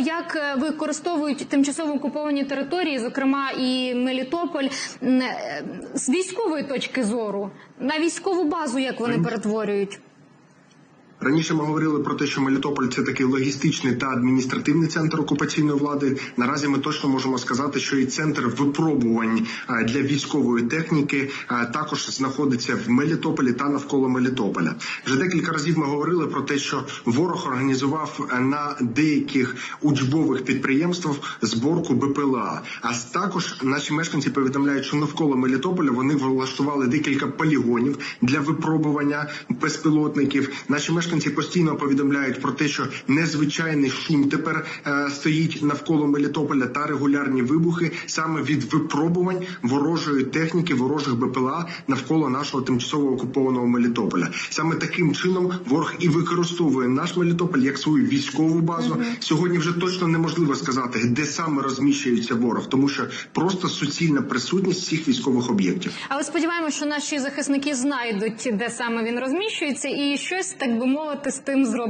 як е, використовують тимчасово окуповані території, зокрема і Мелітополь, е, з військової точки зору на військову базу, як вони перетворюють. Раніше ми говорили про те, що Мелітополь це такий логістичний та адміністративний центр окупаційної влади. Наразі ми точно можемо сказати, що і центр випробувань для військової техніки також знаходиться в Мелітополі та навколо Мелітополя. Вже декілька разів ми говорили про те, що ворог організував е, на деяких учбових підприємствах зборку БПЛА. А також наші мешканці повідомляють, що навколо Мелітополя вони влаштували декілька полігонів для випробування безпілотників. Наші мешканці постійно повідомляють про те, що незвичайний шум тепер е, стоїть навколо Мелітополя та регулярні вибухи саме від випробувань ворожої техніки, ворожих БПЛА навколо нашого тимчасово окупованого Мелітополя. Саме таким чином ворог і використовує наш Мелітополь як свою військову базу. Сьогодні вже точно неможливо сказати, де саме розміщується ворог, тому що просто суцільна присутність всіх військових об'єктів. Але сподіваємося, що наші захисники знайдуть, де саме він розміщується, і щось так би мовити з тим зроблять.